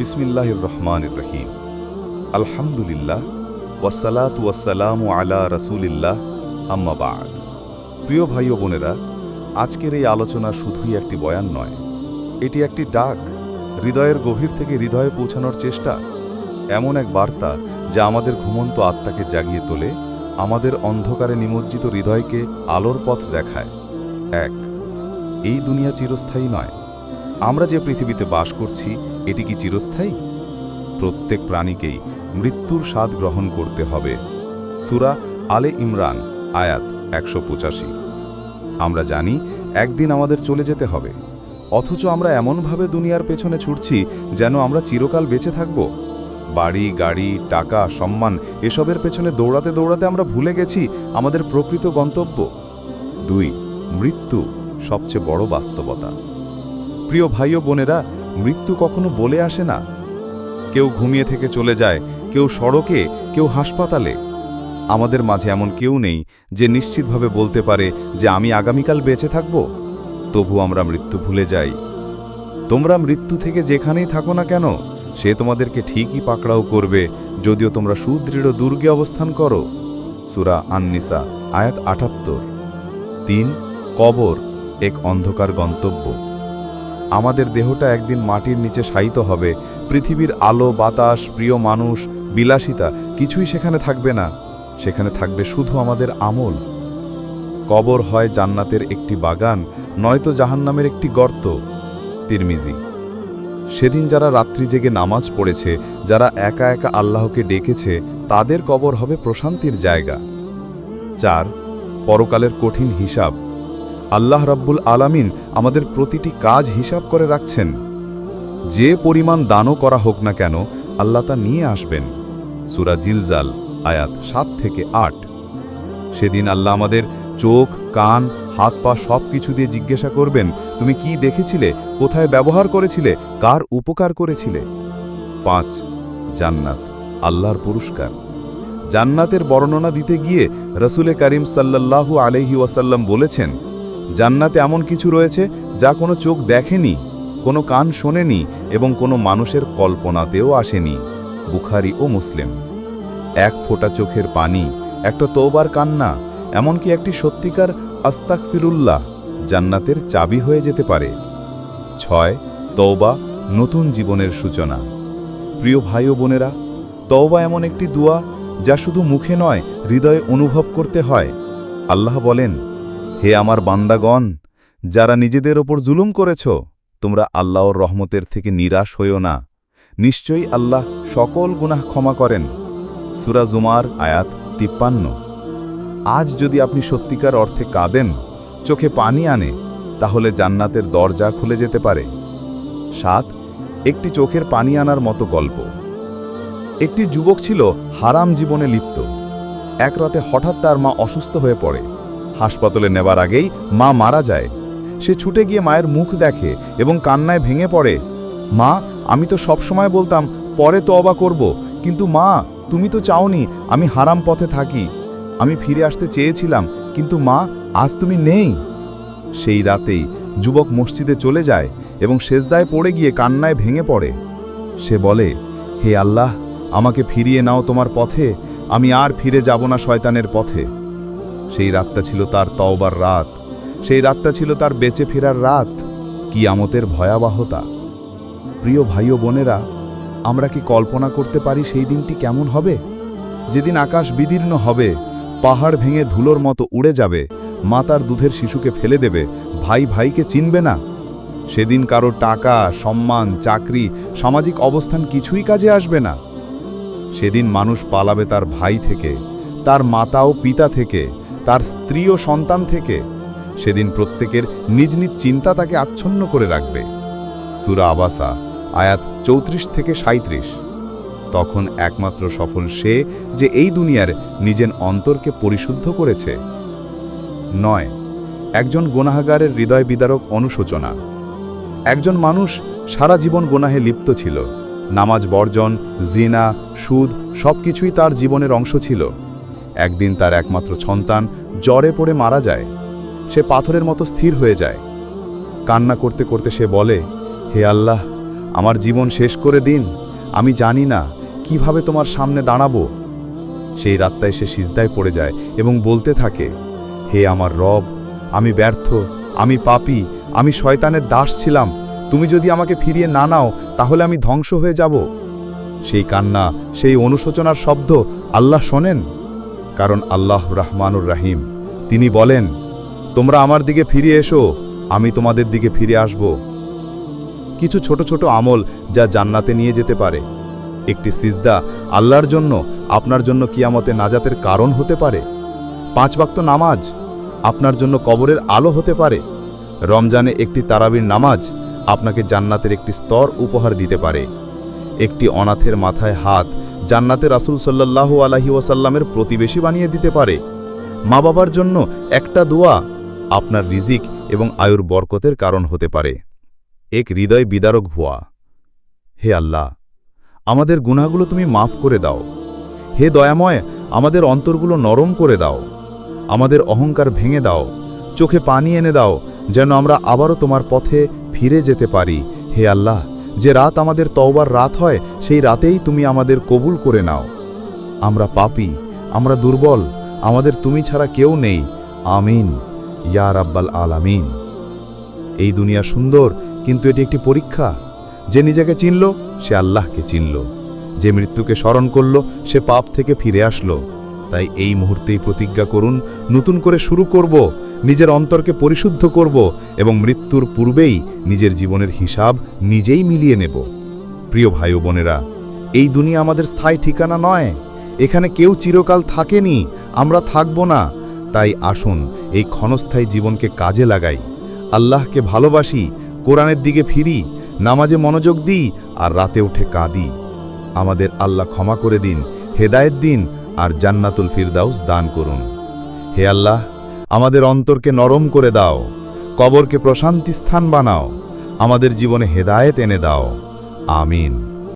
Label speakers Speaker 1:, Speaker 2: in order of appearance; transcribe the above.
Speaker 1: বিসমিল্লাহির রহমানির রহিম আলহামদুলিল্লাহ ওয়াসালাত ওয়াসালাম আলা রসুলিল্লাহ আম্মাবাদ প্রিয় ভাই ও বোনেরা, আজকের এই আলোচনা শুধুই একটি বয়ান নয়, এটি একটি ডাক, হৃদয়ের গভীর থেকে হৃদয়ে পৌঁছানোর চেষ্টা। এমন এক বার্তা যা আমাদের ঘুমন্ত আত্মাকে জাগিয়ে তোলে, আমাদের অন্ধকারে নিমজ্জিত হৃদয়কে আলোর পথ দেখায়। এক, এই দুনিয়া চিরস্থায়ী নয় আমরা যে পৃথিবীতে বাস করছি, এটি কি চিরস্থায়ী? প্রত্যেক প্রাণীকেই মৃত্যুর স্বাদ গ্রহণ করতে হবে। সুরা আলে ইমরান, আয়াত একশো পঁচাশি। আমরা জানি, একদিন আমাদের চলে যেতে হবে। অথচ আমরা এমনভাবে দুনিয়ার পেছনে ছুটছি, যেন আমরা চিরকাল বেঁচে থাকব। বাড়ি, গাড়ি, টাকা, সম্মান, এসবের পেছনে দৌড়াতে দৌড়াতে আমরা ভুলে গেছি আমাদের প্রকৃত গন্তব্য। দুই, মৃত্যু সবচেয়ে বড় বাস্তবতা। প্রিয় ভাই ও বোনেরা, মৃত্যু কখনো বলে আসে না। কেউ ঘুমিয়ে থেকে চলে যায়, কেউ সড়কে, কেউ হাসপাতালে। আমাদের মাঝে এমন কেউ নেই যে নিশ্চিতভাবে বলতে পারে যে আমি আগামীকাল বেঁচে থাকব। তবু আমরা মৃত্যু ভুলে যাই। তোমরা মৃত্যু থেকে যেখানেই থাকো না কেন, সে তোমাদেরকে ঠিকই পাকড়াও করবে, যদিও তোমরা সুদৃঢ় দুর্গে অবস্থান করো। সুরা আননিসা, আয়াত আটাত্তর। তিন, কবর, এক অন্ধকার গন্তব্য। আমাদের দেহটা একদিন মাটির নিচে শায়িত হবে। পৃথিবীর আলো, বাতাস, প্রিয় মানুষ, বিলাসিতা কিছুই সেখানে থাকবে না। সেখানে থাকবে শুধু আমাদের আমল। কবর হয় জান্নাতের একটি বাগান, নয়তো জাহান্নামের একটি গর্ত। তিরমিজি। সেদিন যারা রাত্রি জেগে নামাজ পড়েছে, যারা একা একা আল্লাহকে ডেকেছে, তাদের কবর হবে প্রশান্তির জায়গা। চার, পরকালের কঠিন হিসাব। আল্লাহ রাব্বুল আলামিন আমাদের প্রতিটি কাজ হিসাব করে রাখছেন। যে পরিমাণ দানও করা হোক না কেন, আল্লাহ তা নিয়ে আসবেন। সুরা জিলজাল, আয়াত সাত থেকে আট। সেদিন আল্লাহ আমাদের চোখ, কান, হাত পা সব কিছু দিয়ে জিজ্ঞাসা করবেন, তুমি কি দেখেছিলে? কোথায় ব্যবহার করেছিলে? কার উপকার করেছিলে? পাঁচ, জান্নাত, আল্লাহর পুরস্কার। জান্নাতের বর্ণনা দিতে গিয়ে রসুলে করিম সাল্লাল্লাহু আলহি ওয়াসাল্লাম বলেছেন জান্নাতে এমন কিছু রয়েছে যা কোনো চোখ দেখেনি, কোনো কান শোনেনি এবং কোনো মানুষের কল্পনাতেও আসেনি, বুখারি ও মুসলিম। এক ফোঁটা চোখের পানি, একটা তৌবার কান্না, এমনকি একটি সত্যিকার আস্তাক ফিরুল্লাহ জান্নাতের চাবি হয়ে যেতে পারে। ছয়, তওবা, নতুন জীবনের সূচনা। প্রিয় ভাই ও বোনেরা, তওবা এমন একটি দোয়া যা শুধু মুখে নয়, হৃদয়ে অনুভব করতে হয়। আল্লাহ বলেন হে আমার বান্দাগণ, যারা নিজেদের ওপর জুলুম করেছ, তোমরা আল্লাহর রহমতের থেকে নিরাশ হইও না। নিশ্চয়ই আল্লাহ সকল গুনাহ ক্ষমা করেন। সুরা জুমার আয়াত তিপ্পান্ন। আজ যদি আপনি সত্যিকার অর্থে কাঁদেন, চোখে পানি আনে, তাহলে জান্নাতের দরজা খুলে যেতে পারে। সাত, একটি চোখের পানি আনার মতো গল্প। একটি যুবক ছিল হারাম জীবনে লিপ্ত। এক রাতে হঠাৎ তার মা অসুস্থ হয়ে পড়ে। হাসপাতালে নেবার আগেই মা মারা যায়। সে ছুটে গিয়ে মায়ের মুখ দেখে এবং কান্নায় ভেঙে পড়ে। মা, আমি তো সবসময় বলতাম, পরে তো অবা করব, কিন্তু মা, তুমি তো চাওনি আমি হারাম পথে থাকি। আমি ফিরে আসতে চেয়েছিলাম, কিন্তু মা, আজ তুমি নেই। সেই রাতেই যুবক মসজিদে চলে যায় এবং সেজদায় পড়ে গিয়ে কান্নায় ভেঙে পড়ে। সে বলে, হে আল্লাহ, আমাকে ফিরিয়ে নাও তোমার পথে, আমি আর ফিরে যাব না শয়তানের পথে। সেই রাতটা ছিল তার তওবার রাত। সেই রাতটা ছিল তার বেঁচে ফেরার রাত। কি আমতের ভয়াবহতা। প্রিয় ভাই ও বোনেরা, আমরা কি কল্পনা করতে পারি সেই দিনটি কেমন হবে? যেদিন আকাশ বিদীর্ণ হবে, পাহাড় ভেঙে ধুলোর মতো উড়ে যাবে মাতার দুধের শিশুকে ফেলে দেবে, ভাই ভাইকে চিনবে না? সেদিন কারও টাকা, সম্মান, চাকরি, সামাজিক অবস্থান কিছুই কাজে আসবে না। সেদিন মানুষ পালাবে তার ভাই থেকে, তার মাতা ও পিতা থেকে তার স্ত্রী ও সন্তান থেকে সেদিন প্রত্যেকের নিজ নিজ চিন্তা তাকে আচ্ছন্ন করে রাখবে। সুরা আবাসা, আয়াত চৌত্রিশ থেকে সাঁত্রিশ তখন একমাত্র সফল সে যে এই দুনিয়ার নিজের অন্তরকে পরিশুদ্ধ করেছে। নয়, একজন গোনাহাগারের হৃদয় বিদারক অনুশোচনা। একজন মানুষ সারা জীবন গোনাহে লিপ্ত ছিল। নামাজ বর্জন, জিনা, সুদ সব কিছুই তার জীবনের অংশ ছিল। একদিন তার একমাত্র সন্তান জ্বরে পড়ে মারা যায়। সে পাথরের মতো স্থির হয়ে যায়। কান্না করতে করতে সে বলে, হে আল্লাহ, আমার জীবন শেষ করে দিন। আমি জানি না কীভাবে তোমার সামনে দাঁড়াবো। সেই রাতটায় সে সিজদায় পড়ে যায় এবং বলতে থাকে, হে আমার রব, আমি ব্যর্থ, আমি পাপি, আমি শয়তানের দাস ছিলাম। তুমি যদি আমাকে ফিরিয়ে না নাও, তাহলে আমি ধ্বংস হয়ে যাব। সেই কান্না, সেই অনুশোচনার শব্দ আল্লাহ শোনেন। কারণ আল্লাহ রহমানুর রাহিম। তিনি বলেন, তোমরা আমার দিকে ফিরে এসো, আমি তোমাদের দিকে ফিরে আসব। কিছু ছোট ছোট আমল যা জান্নাতে নিয়ে যেতে পারে। একটি সিজদা আল্লাহর জন্য, আপনার জন্য কিয়ামতে নাজাতের কারণ হতে পারে। পাঁচ ওয়াক্ত নামাজ, আপনার জন্য কবরের আলো হতে পারে। রমজানে একটি তারাবির নামাজ, আপনাকে জান্নাতের একটি স্তর উপহার দিতে পারে। একটি অনাথের মাথায় হাত জান্নাতে রাসূল সাল্লাল্লাহু আলাহি ওয়াসাল্লামের প্রতিবেশী বানিয়ে দিতে পারে। মা বাবার জন্য একটা দোয়া আপনার রিজিক এবং আয়ুর বরকতের কারণ হতে পারে। এক হৃদয় বিদারক ভুয়া। হে আল্লাহ, আমাদের গুনাহগুলো তুমি মাফ করে দাও। হে দয়াময়, আমাদের অন্তরগুলো নরম করে দাও। আমাদের অহংকার ভেঙে দাও। চোখে পানি এনে দাও, যেন আমরা আবারও তোমার পথে ফিরে যেতে পারি। হে আল্লাহ যে রাত আমাদের তওবার রাত হয়, সেই রাতেই তুমি আমাদের কবুল করে নাও। আমরা পাপী, আমরা দুর্বল, আমাদের তুমি ছাড়া কেউ নেই। আমিন, ইয়া রাব্বাল আলামিন। এই দুনিয়া সুন্দর, কিন্তু এটি একটি পরীক্ষা। যে নিজেকে চিনল, সে আল্লাহকে চিনল। যে মৃত্যুকে স্মরণ করল, সে পাপ থেকে ফিরে আসলো। তাই এই মুহূর্তেই প্রতিজ্ঞা করুন, নতুন করে শুরু করব। নিজের অন্তরকে পরিশুদ্ধ করব এবং মৃত্যুর পূর্বেই নিজের জীবনের হিসাব নিজেই মিলিয়ে নেব। প্রিয় ভাই বোনেরা, এই দুনিয়া আমাদের স্থায়ী ঠিকানা নয়। এখানে কেউ চিরকাল থাকেনি, আমরা থাকব না। তাই আসুন, এই ক্ষণস্থায়ী জীবনকে কাজে লাগাই। আল্লাহকে ভালোবাসি, কোরআনের দিকে ফিরি, নামাজে মনোযোগ দিই আর রাতে উঠে কাঁদি। আমাদের আল্লাহ ক্ষমা করে দিন, হেদায়েত দিন আর জান্নাতুল ফিরদাউস দান করুন। হে আল্লাহ আমাদের অন্তরকে নরম করে দাও, কবরকে প্রশান্তি স্থান বানাও, আমাদের জীবনে হেদায়েত এনে দাও। আমিন।